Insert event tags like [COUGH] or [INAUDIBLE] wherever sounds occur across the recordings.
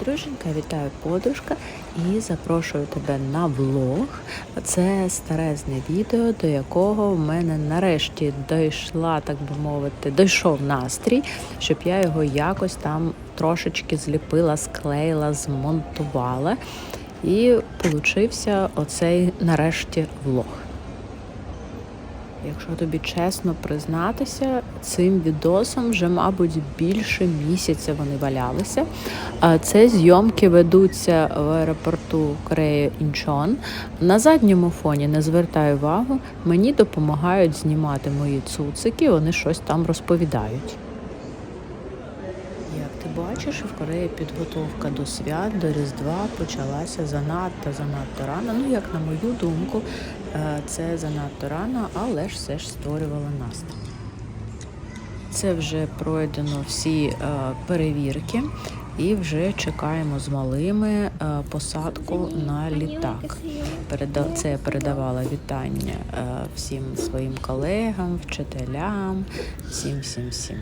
друженька, вітаю подружка і запрошую тебе на влог. Це старезне відео, до якого в мене нарешті дійшла, так би мовити, дійшов настрій, щоб я його якось там трошечки зліпила, склеїла, змонтувала. І получився оцей нарешті влог. Якщо тобі чесно признатися, цим відосом вже, мабуть, більше місяця вони валялися. Це зйомки ведуться в аеропорту Кореї Інчон. На задньому фоні не звертай увагу, мені допомагають знімати мої цуцики, вони щось там розповідають. Як ти бачиш, в Кореї підготовка до свят, до Різдва почалася занадто занадто рано. Ну, як на мою думку, це занадто рано, але ж все ж створювало настрій. Це вже пройдено всі е, перевірки, і вже чекаємо з малими е, посадку на літак. Це я передавала вітання е, всім своїм колегам, вчителям, всім, всім, всім.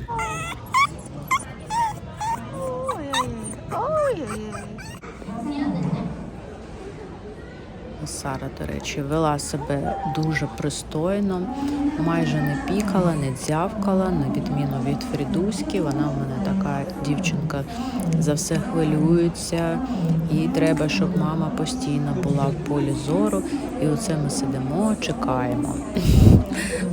Сара, до речі, вела себе дуже пристойно, майже не пікала, не дзявкала, на відміну від Фрідуськи. Вона в мене така дівчинка за все хвилюється. Їй треба, щоб мама постійно була в полі зору. І оце ми сидимо, чекаємо. [LAUGHS]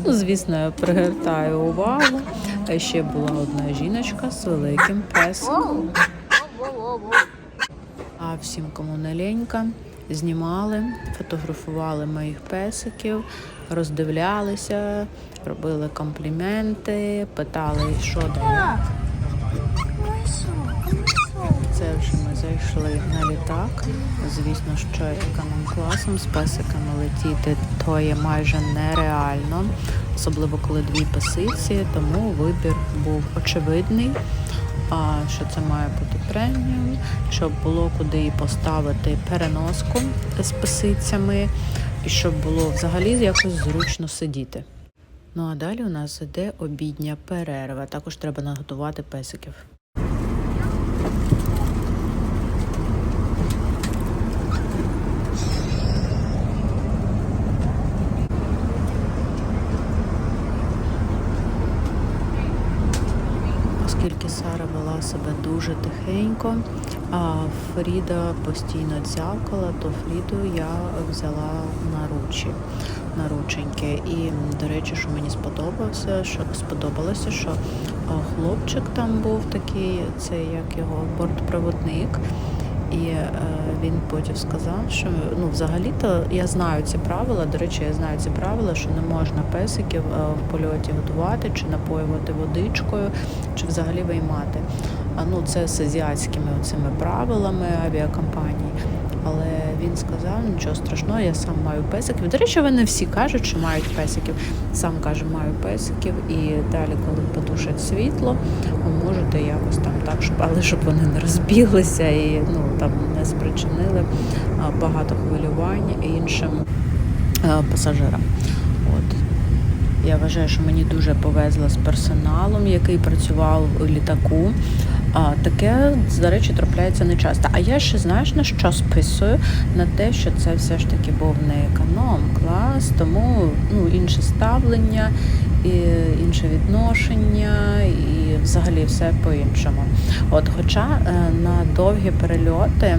Ну, звісно, я пригортаю увагу. А ще була одна жіночка з великим песиком. А всім, кому не лінька, знімали, фотографували моїх песиків, роздивлялися, робили компліменти, питали, що да як. Це вже ми зайшли на літак. Звісно, що економ-класом з песиками летіти то є майже нереально, особливо коли дві песиці, тому вибір був очевидний. А що це має бути преміум, щоб було куди поставити переноску з писицями, і щоб було взагалі якось зручно сидіти. Ну а далі у нас іде обідня перерва. Також треба наготувати песиків. Оскільки Сара вела себе дуже тихенько, а Фріда постійно дзявкала, то Фріду я взяла на ручі, на рученьки. І, до речі, що мені сподобався, що сподобалося, що хлопчик там був такий, це як його бортпроводник. І е, він потім сказав, що ну взагалі-то я знаю ці правила. До речі, я знаю ці правила, що не можна песиків е, в польоті годувати чи напоювати водичкою, чи взагалі виймати. А ну це з азіатськими цими правилами авіакомпанії. Але він сказав, нічого страшного, я сам маю песиків. До речі, вони всі кажуть, що мають песиків. Сам каже, маю песиків, і далі, коли потушать світло, ви можете якось там так, щоб але щоб вони не розбіглися і ну там не спричинили багато хвилювань іншим пасажирам. От. Я вважаю, що мені дуже повезло з персоналом, який працював у літаку. А, таке, до речі, трапляється не часто. А я ще знаєш на що списую? На те, що це все ж таки був не економ клас, тому ну, інше ставлення, і інше відношення, і взагалі все по-іншому. От, хоча е, на довгі перельоти.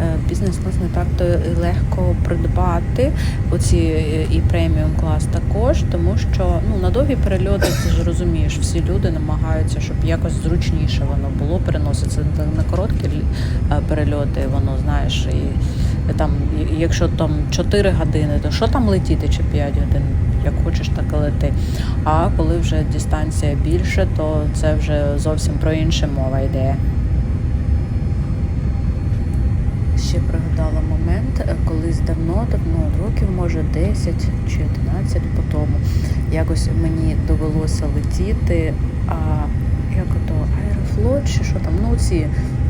Е, Бізнес-клас не так то легко придбати оці е, і преміум клас також, тому що ну на довгі перельоти ти ж розумієш, всі люди намагаються, щоб якось зручніше воно було переноситься на, на короткі е, перельоти. Воно знаєш, і там, якщо там 4 години, то що там летіти чи 5 годин? Як хочеш, так і лети. А коли вже дистанція більше, то це вже зовсім про інше мова йде. Ще пригадала момент, е, колись давно-давно, років може 10 чи 11 по тому, якось мені довелося летіти, а як ото аерофлот чи що там, ну ці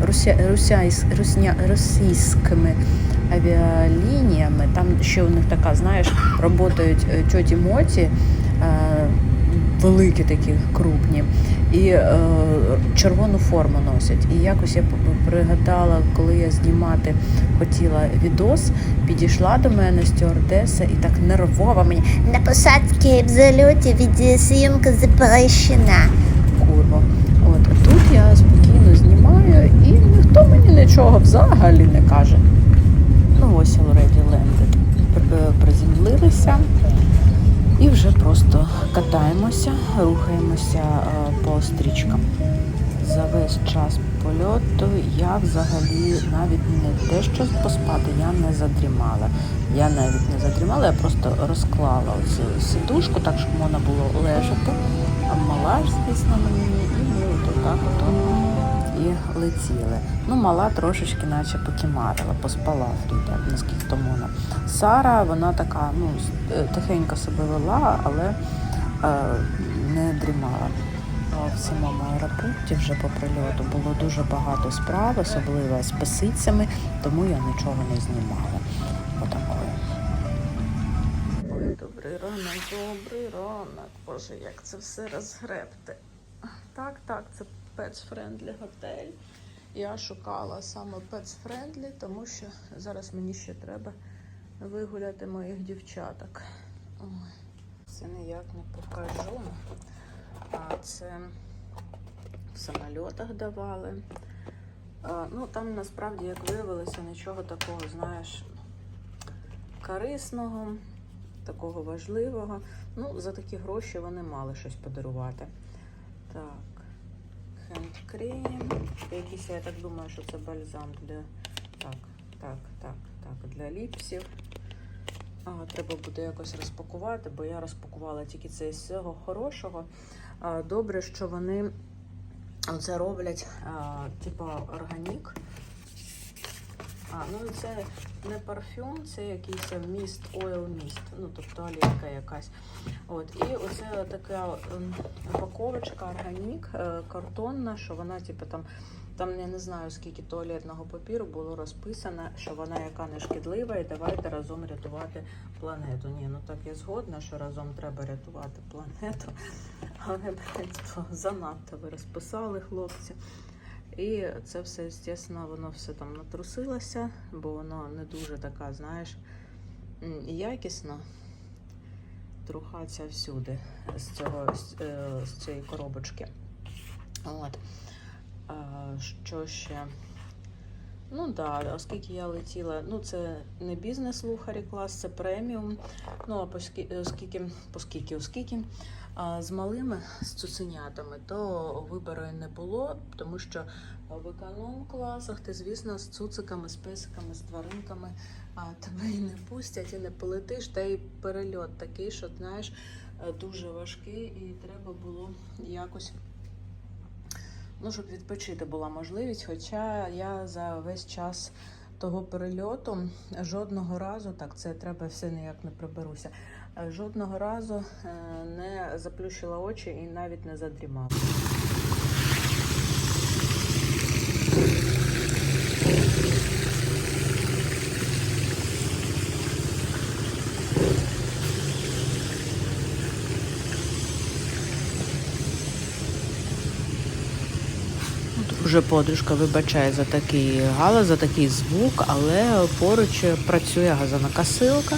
руся, русяйсь, русня, російськими авіалініями, там ще у них така, знаєш, працюють тьоті Моті, е, великі такі крупні. І е, червону форму носять. І якось я пригадала, коли я знімати хотіла відос, підійшла до мене стюардеса і так нервово мені На посадці в зальоті відеосйомка запрещена. курва. От тут я спокійно знімаю, і ніхто мені нічого взагалі не каже. Ну ось already landed. Приземлилися і вже просто катаємося, рухаємося е, по стрічкам. За весь час польоту я взагалі навіть не те, що поспати, я не задрімала. Я навіть не задрімала, я просто розклала оцю сидушку, так щоб можна було лежати. А мала ж, звісно, мені, і ми от так от і летіли. Ну, мала трошечки наче покімарила, поспала Фріда, наскільки то можна. Сара, вона така, ну, е, тихенько себе вела, але е, не дрімала. В самому аеропорті вже по прильоту було дуже багато справ, особливо з писицями, тому я нічого не знімала. Отакої. Ой, добрий ранок, добрий ранок. Боже, як це все розгребти. Так, так, це Pets Friendly готель. Я шукала саме Pets Friendly, тому що зараз мені ще треба вигуляти моїх дівчаток. Ой, це ніяк не покажу. А це в самольотах давали. А, ну, там насправді, як виявилося, нічого такого, знаєш, корисного, такого важливого. Ну, за такі гроші вони мали щось подарувати. Так, хендкрем. Якийсь, я так думаю, що це бальзам для. Так, так, так, так, для ліпсів. А, треба буде якось розпакувати, бо я розпакувала тільки це з цього хорошого. А, добре, що вони це роблять, а, типа органік. А, ну це не парфюм, це якийсь міст, ойл міст, ну тобто олійка якась. От, і оце така ем, упаковочка органік, е, картонна, що вона, типу, там, там я не знаю, скільки туалетного папіру було розписано, що вона яка не шкідлива, і давайте разом рятувати планету. Ні, ну так я згодна, що разом треба рятувати планету. Але занадто ви розписали хлопці. І це все, звісно, воно все там натрусилося, бо воно не дуже така, знаєш, якісна. Трухаться всюди з, цього, з, е, цієї коробочки. От. Що ще? Ну так, да, оскільки я летіла, ну це не бізнес лухарі клас, це преміум. Ну, а поскільки, оскільки, оскільки а, з малими, з цуценятами, то вибору не було, тому що в економ класах ти, звісно, з цуциками, з песиками, з тваринками а, тебе і не пустять, і не полетиш. Та й перельот такий, що знаєш, дуже важкий, і треба було якось. Ну, щоб відпочити була можливість, хоча я за весь час того перельоту жодного разу, так це треба все ніяк не приберуся, е, жодного разу е, не заплющила очі і навіть не задрімала. Дуже подружка вибачає за такий галас, за такий звук, але поруч працює газонокосилка,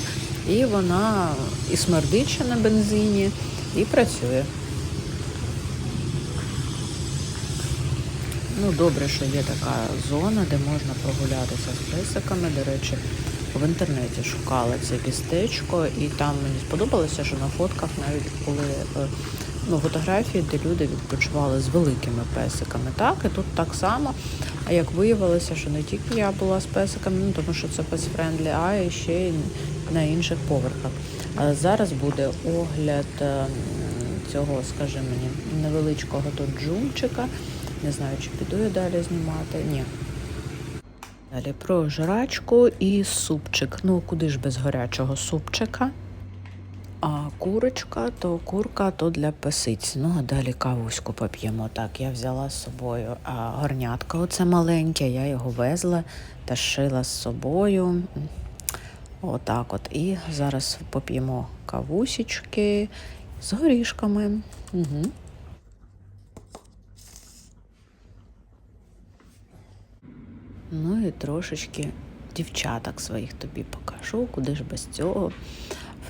і вона і смердить на бензині, і працює. Ну, добре, що є така зона, де можна прогулятися з песиками. До речі, в інтернеті шукала це містечко, і там мені сподобалося, що на фотках навіть е, ну, фотографії, де люди відпочивали з великими песиками. Так, і тут так само. А як виявилося, що не тільки я була з песиками, ну тому що це пес-френдлі, а і ще й на інших поверхах. А зараз буде огляд е, цього, скажи мені, невеличкого тут джумчика. Не знаю, чи піду я далі знімати. Ні. Далі про жрачку і супчик. Ну, куди ж без гарячого супчика? а курочка, то курка то для писиць. Ну, а далі кавуську поп'ємо. Так, я взяла з собою а горнятка, оце маленьке, я його везла та шила з собою. Отак от. І зараз поп'ємо кавусічки з горішками. Угу. Ну і трошечки дівчаток своїх тобі покажу, куди ж без цього.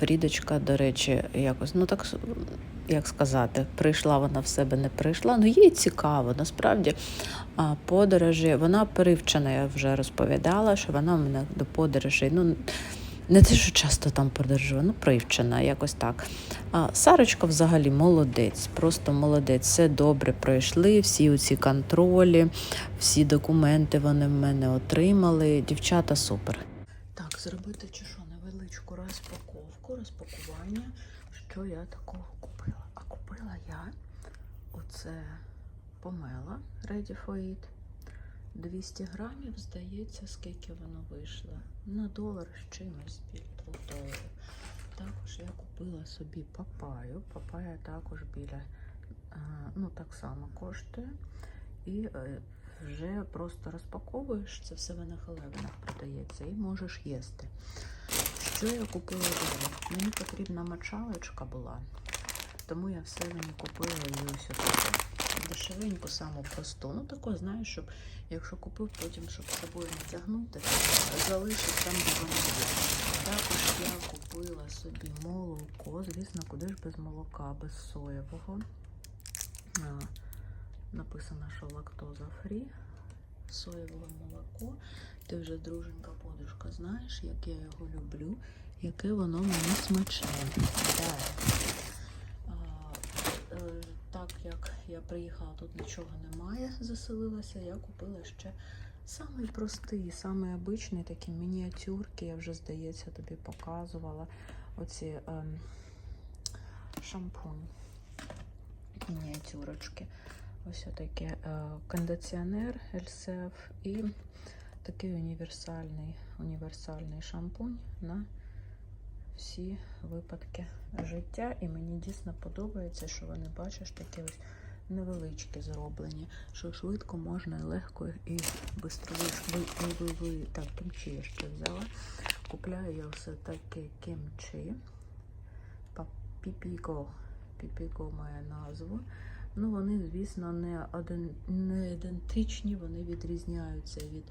Фрідочка, до речі, якось, ну так як сказати, прийшла вона в себе, не прийшла. Ну, їй цікаво, насправді подорожі. Вона перевчена, я вже розповідала, що вона мене до подорожей. Ну, не те, що часто там подорожує, ну привчена, якось так. А Сарочка взагалі молодець, просто молодець. Все добре пройшли, всі оці контролі, всі документи вони в мене отримали. Дівчата супер. Так, зробити чи що, невеличку розпаковку, розпакування, що я такого купила. А купила я оце помела Ready for It. 200 грамів, здається, скільки воно вийшло. На долар з чимось біля 2 доларів. Також я купила собі папаю. Папая також біля, ну так само коштує. І е, вже просто розпаковуєш, це все в халевинах продається, і можеш їсти. Що я купила далі? Мені потрібна мочалочка була, тому я все мені купила її ось таку. Дешевеньку, саму просту. Ну таку, знаєш, щоб якщо купив, потім, щоб з собою не тягнути, залишив там, де воно є. Також я купила собі молоко. Звісно, куди ж без молока, без соєвого. Написано, що лактоза фрі. Соєве молоко. Ти вже, друженька подружка, знаєш, як я його люблю, яке воно мені смачне. Е, так як я приїхала, тут нічого немає, заселилася, я купила ще самий простий, самий обичний, такі мініатюрки, я вже, здається, тобі показувала. Оці ем, шампунь, мініатюрочки. Ось таке е, кондиціонер LCF і такий універсальний, універсальний шампунь на всі випадки життя. І мені дійсно подобається, що вони, бачиш, такі ось невеличкі зроблені, що швидко можна і легко і швидко ви, ви, ви, так, кімчі я ще взяла. Купляю я все таке кімчі. Піпіко. Піпіко має назву. Ну, вони, звісно, не, один, не ідентичні, вони відрізняються від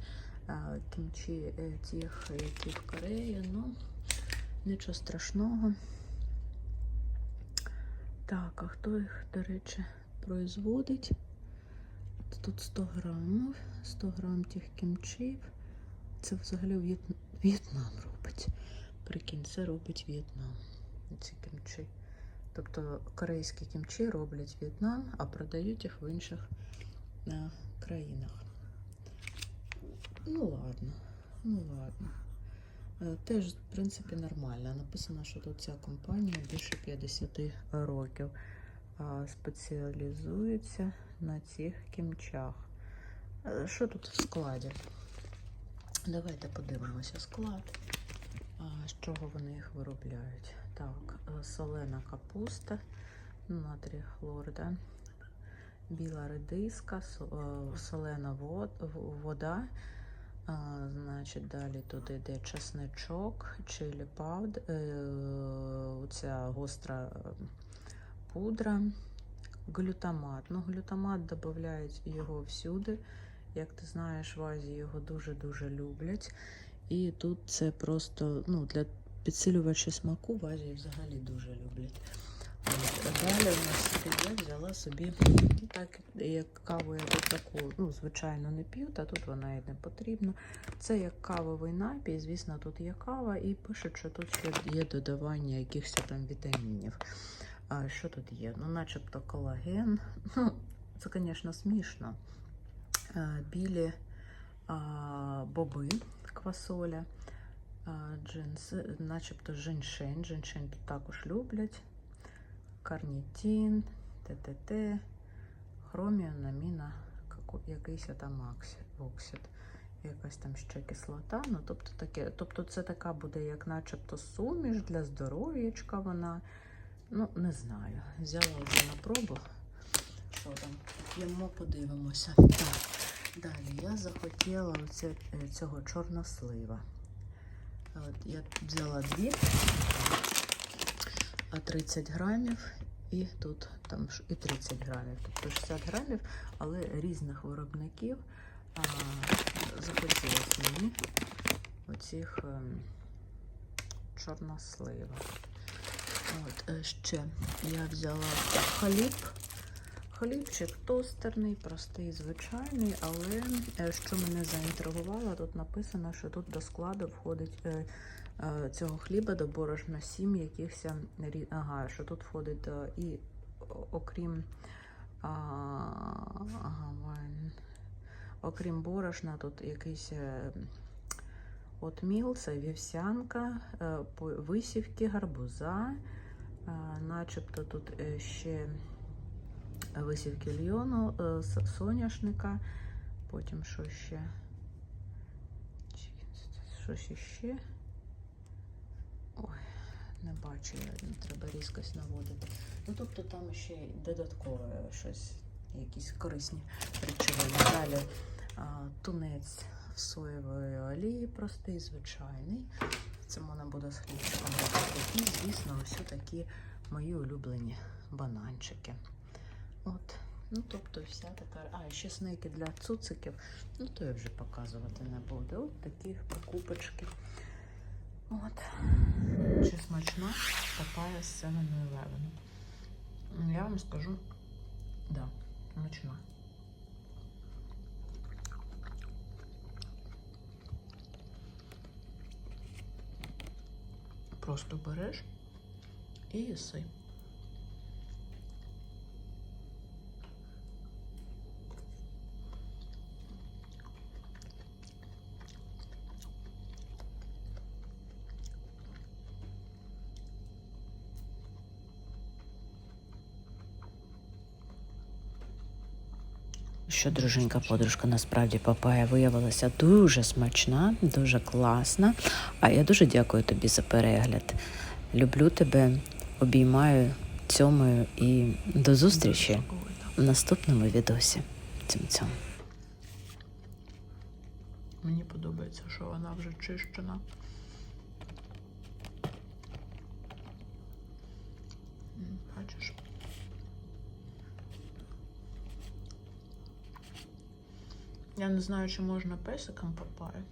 а, кімчі е, тих, які в Кореї. Ну, нічого страшного. Так, а хто їх, до речі, производить? Тут 100 грамів, 100 грам тих кімчів. Це взагалі В'єт- В'єтнам робить. Прикинь, це робить В'єтнам. Ці кімчі. Тобто корейські кімчі роблять В'єтнам, а продають їх в інших е, країнах. Ну ладно, ну ладно. Е, Теж, в принципі, нормально. Написано, що тут ця компанія більше 50 років а, спеціалізується на цих кімчах. Е, Що тут в складі? Давайте подивимося склад. А, з чого вони їх виробляють? Так, е, солена капуста, натрій хлор, да? біла редиска, е, солена вода. А, значить, далі тут йде чесничок, чилі пауд, е, оця гостра е, пудра, глютамат. Ну, глютамат додають його всюди. Як ти знаєш, в Азії його дуже-дуже люблять. І тут це просто ну, для підсилювача смаку в Азії взагалі дуже люблять. Далі у нас я взяла собі ну, так, як каву я таку, ну, звичайно, не п'ю, та тут вона і не потрібна. Це як кавовий напій, звісно, тут є кава, і пишуть, що тут ще є додавання якихось там вітамінів. А що тут є? Ну, начебто колаген. [LAUGHS] Ну, це, звісно, смішно. Білі а, боби, квасоля, а, джинс, начебто женьшень. Женьшень тут також люблять. Карнітін, ТТТ, хроміонаміна, якийсь там оксид, якась там ще кислота. Ну, тобто, таке, тобто це така буде, як начебто суміш для здоров'ячка вона. Ну, не знаю. Взяла вже на пробу. Що там? П'ємо, подивимося. Так, далі я захотіла оце, е, цього чорнослива. От я взяла дві, а 30 грамів, і тут там і 30 грамів, тобто 60 грамів, але різних виробників. а, захотілося мені оцих ем, чорносливок. От, е, ще я взяла хліб. Хлібчик тостерний, простий, звичайний, але е, що мене заінтригувало, тут написано, що тут до складу входить е, е, цього хліба до борошна сім якихось ага, що тут входить і окрім а, ага, окрім борошна, тут якийсь отміл, це вівсянка, висівки, гарбуза, начебто тут ще висівки льйону, е, соняшника, потім що ще? Щось іще. Ой, не бачу, треба різкость наводити. Ну, тобто там ще додаткове щось, якісь корисні речовини. Далі тунець в соєвої олії, простий, звичайний. Це можна буде з хлібчиком. І, звісно, ось такі мої улюблені бананчики. От. Ну, тобто вся така. А, ще снеки для цуциків. Ну, то я вже показувати не буду. От такі покупочки. От. Чи смачна папая з 7-Eleven? Я вам скажу, да, смачна. Просто береш і їси. Що, друженька, подружка, насправді папая виявилася дуже смачна, дуже класна. А я дуже дякую тобі за перегляд. Люблю тебе, обіймаю, цьомою і до зустрічі в наступному відосі. Цьом-цьом. Мені подобається, що вона вже чищена. Бачиш? Я не знаю, чи можна песикам папаю.